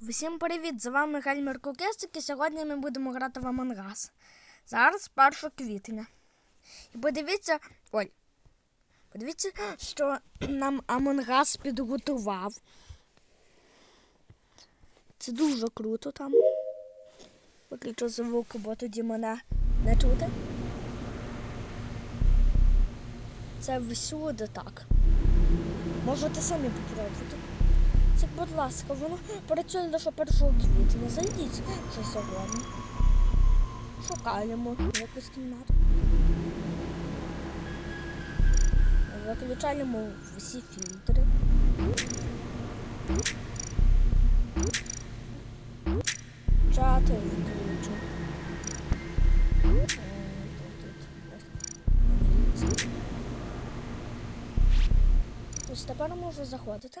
Всім привіт! З вами Гельмер Кукесик і сьогодні ми будемо грати в Among Us. Зараз 1 квітня. І подивіться. Ой. Подивіться, що нам Among Us підготував. Це дуже круто там. Виключу звук, бо тоді мене не чути. Це всюди так. Можете самі попробувати. Це, будь ласка, воно працює лише 1 квітня. Зайдіть вже сьогодні. Шукаємо якусь кімнату. Виключаємо всі фільтри. Чати ось. Ось тепер можу заходити.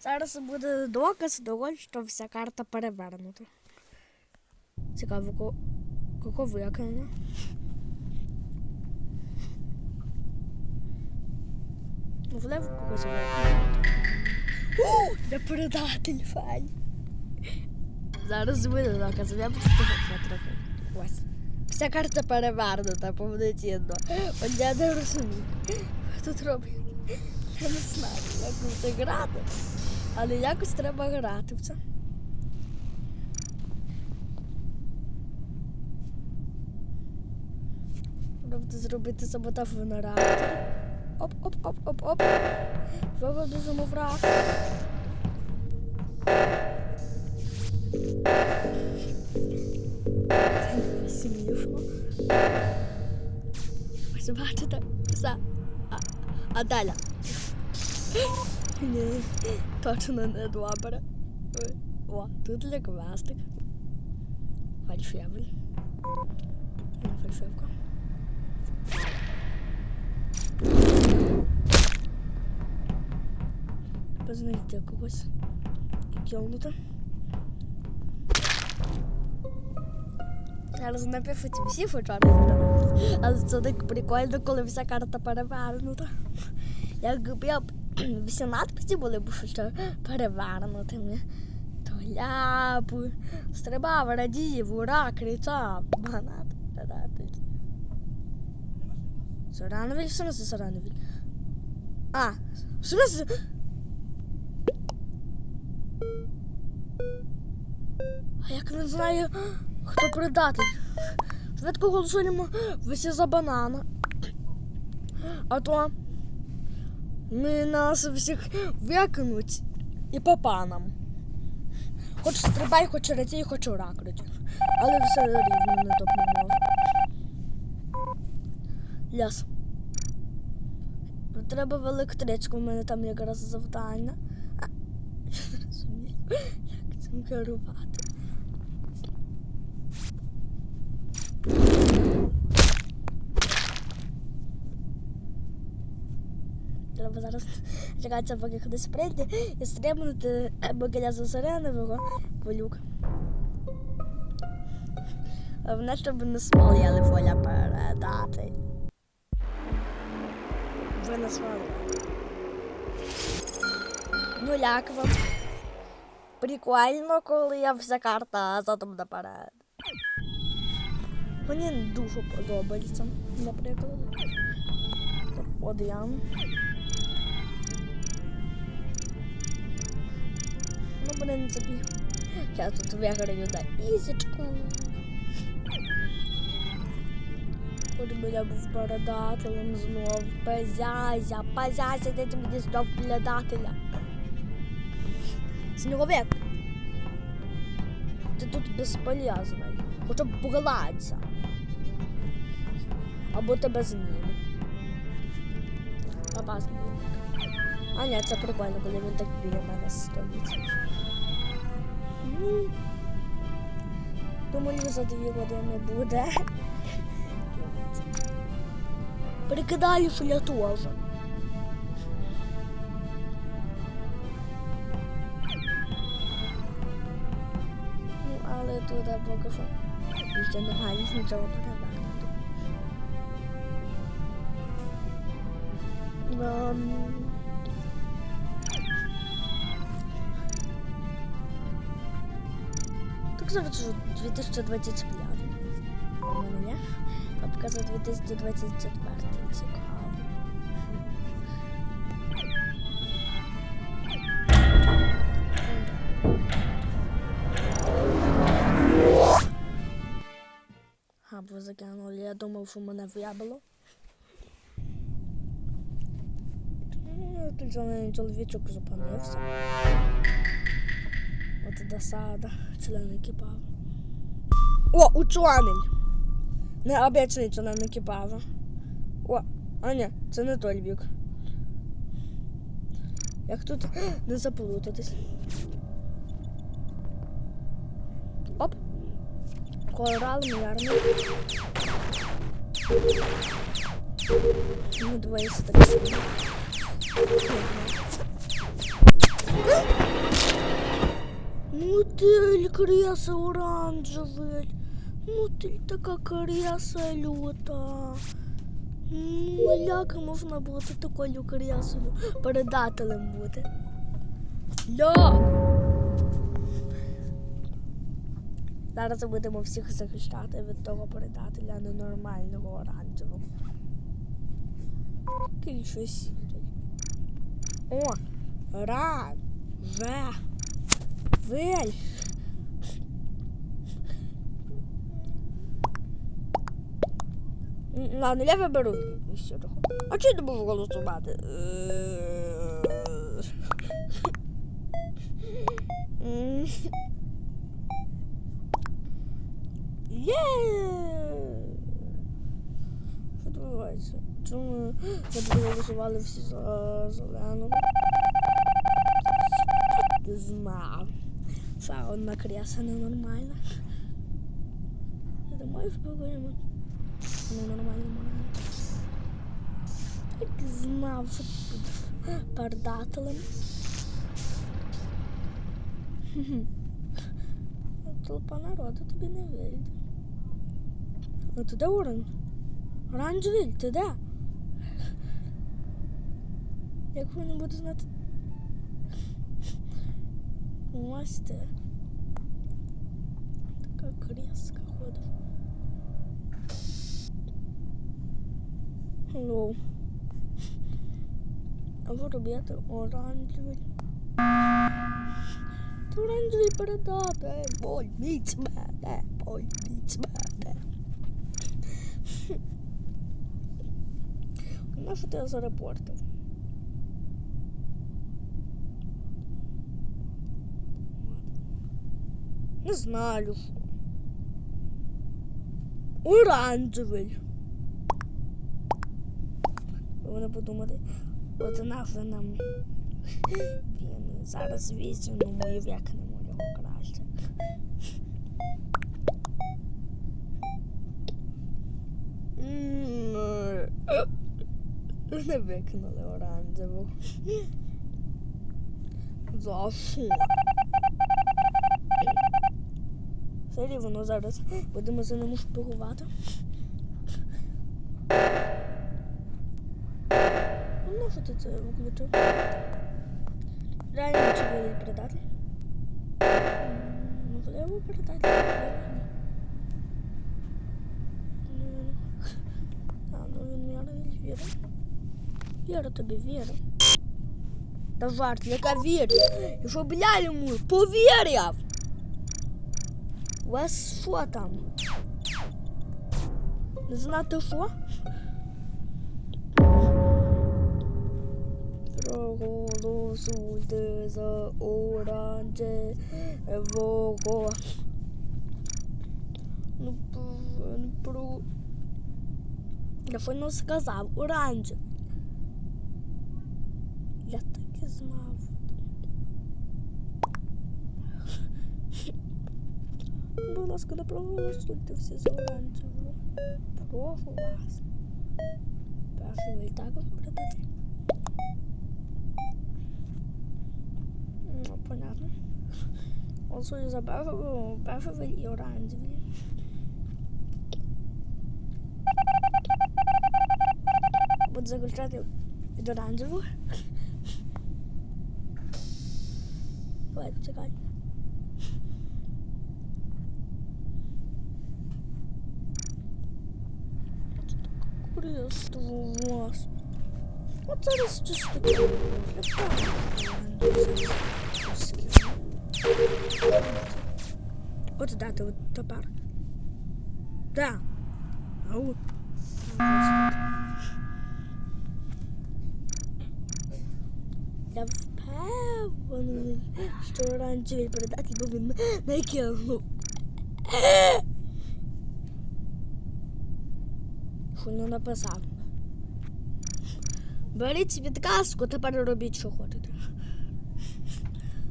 Зараз буде доказ того, що вся карта перевернута. Цікаво, ко- кого виконано. Влево когось виконано. Я передатель фань. Зараз буде доказ, я буду трохи. Ось. Вся карта перевернута повноцінно. От я не розумію. Що тут робить? Я не знаю, як це грати. Але якось треба грати в це. Тобто зробити саботаж в генераторі. Оп, оп, оп, оп, оп. Знову біжимо в рак. Смішно. Ось бачите, все. А, а далі. Ні, точно не добре. Ой, О, тут ліквастик. Фальшивий. Не фальшивка. Познайти когось. І кілнути. Зараз напишуть всі фочари. Але це так прикольно, коли вся карта перевернута. Якби я б всі надписи були б ще перевернутими. То ляп, стрибав, радів, ура, кричав, банат. Сарановіль, в смысле Сарановіль? А, в смысле? А як він знає, хто предатель? Швидко голосуємо всі за банана. А то ми нас всіх викинуть і по панам. Хоч стрибай, хоч радій, хоч уракруть. Але все рівно не допоможе. Ляс. Треба в електричку, у мене там якраз завдання. Я не розумію, як цим керувати. Треба зараз чекати, поки хтось прийде і стрибнути богиня Сосаренового полюк. Головне, щоб не спалили воля передати. Ви не свалили. Ну як вам? Прикольно, коли я вся карта задом наперед. Мені дуже подобається, наприклад. Один. Ну, в принципі, я тут виграю на ізічку. Хоч би я був передателем знов. Пазязя, пазязя, де ти мені знов передателя. Сніговик. Ти тут безполезний. Хоча б погладься. Або тебе зніму. Папа зніму. А ні, це прикольно, коли він так біля мене стоїть. Думаю, за дві години буде. Прикидаю флятожа. Ну, але туди поки що ще немає нічого перевернути. Ем, Зараз вже 2025. У мене не? А показав 2024 цікаво. А, бо закинули. Я думав, що мене в'ябило. Ну, Тут чоловічок зупинився. От досада, член екіпажу. О, учений! Необічний член екіпажу. О, а ні, це не той бік. Як тут не заплутатись. Оп. Корал мірний. Ну, двоє так. Мотиль кріса оранжевий. Мотиль така кріса люта. Ну, як можна бути такою крясою? Передателем бути. Як? Зараз будемо всіх захищати від того передателя ненормального оранжевого. Такий щось сірий. О! Ра! Вель! Ладно, я виберу. А чи не буду голосувати? Е, М. Є! Що відбувається? Чому ми голосували всі за зелену? Не знав. Ще одна кряса ненормальна. Ти думаєш, поговоримо? Ненормальному раді. Як знав, що ти будеш передателем. Хм-хм. Толпа народу тобі не вийде. А ти де Орен? Оранжевіль, ти де? Як вони будуть знати? Ось ти. Така креска ходить. Hello. А ви робите оранжевий. Та Оранжевий передати. Пойміть мене, пойміть мене. Нащо ти зарепортив? Не знаю. Оранжевий. Вони подумали, от нащо нам він зараз вісім, ну мої в'якнемо його краще. Не викинули оранжеву. За? Сері воно зараз будемо за ним шпигувати. Ну, що ти це виключив? Реально чи буде передати? Можливо, передати. можливо, ні. Ну, ну. Вірю тобі, вірю. Та жарт, яка вірю. І що бля йому повірив. У вас що там? Не знати що? Проголосуйте за оранжевого. Ну, п- ну, про... Я фоно сказав, оранжевий. Я так знав. Будь ласка, не проголосуйте всі оранжевого. Прошу вас. Перший ви і так обрати. Ну, понятно. Голосую за першого, першого і оранжевий. Буду заключати від оранжевого. Давай, чекай. Кур'єрство у вас. От зараз чисто От дати от тепер. Да. А от. Я впевнений, що оранжевий передатель був він накинув. Що не написав. Беріть відказку, тепер робіть, що хочете.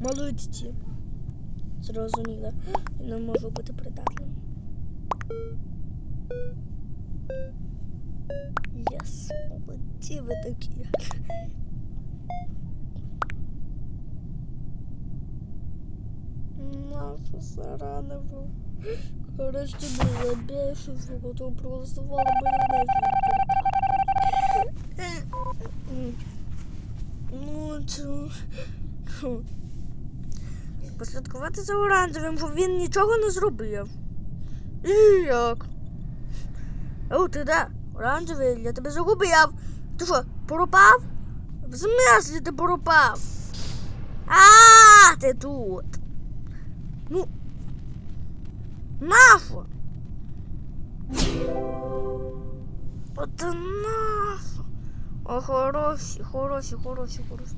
Молодці. Зрозуміло. Не можу бути придатним. Єс, молодці ви такі. Нашу заранив. Краще було більше, що то проголосували мене Ну, чу. Послідкувати за оранжевим, бо він нічого не зробив. І як? О, ти де? Оранжевий, я тебе загубив. Ти що, пропав? В смислі ти пропав? А, ти тут. Ну. Нафо. От нафо. О, хороші, хороші, хороші, хороші.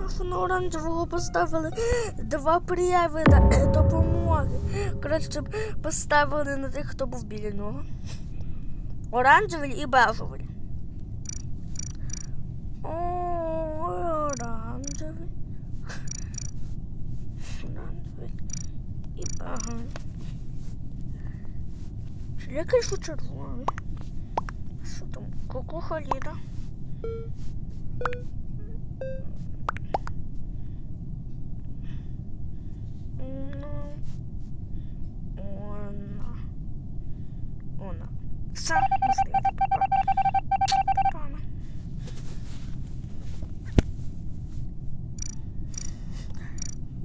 Нафо на оранжевого поставили два прояви на допомоги. Краще б поставили на тих, хто був біля нього. Оранжевий і бежевий. О, оранжевий. Оранжевий і Я, конечно, червоний? Що там? Кукуха ліда. Ну, вона. Вона. Все, мислити Погано.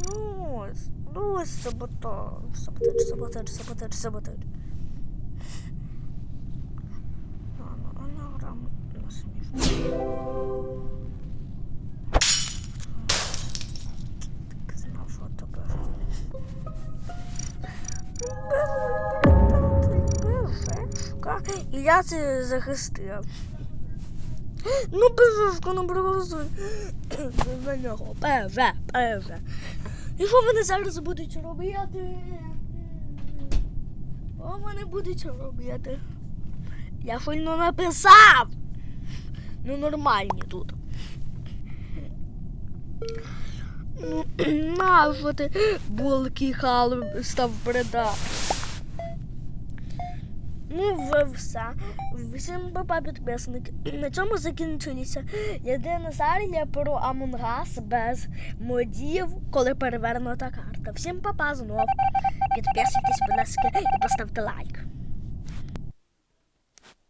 Ну ось, ну ось саботаж, саботаж, саботаж, саботаж, саботаж. Ладно, вона грам на. Так що таке. Бежешка. І я це захистив. Ну, бежешка, ну проголосуй. За нього. Беже, беже. І що вони зараз будуть робити? Що вони будуть робити? Я фільно написав. Ну, нормальні тут. Ну, нащо ти булки хал став бреда? Ну, ви все. Всім папа підписники. На цьому закінчилися. Єдина серія про Амунгас без модів, коли перевернута карта. Всім папа знов. Підписуйтесь, будь ласка, і поставте лайк.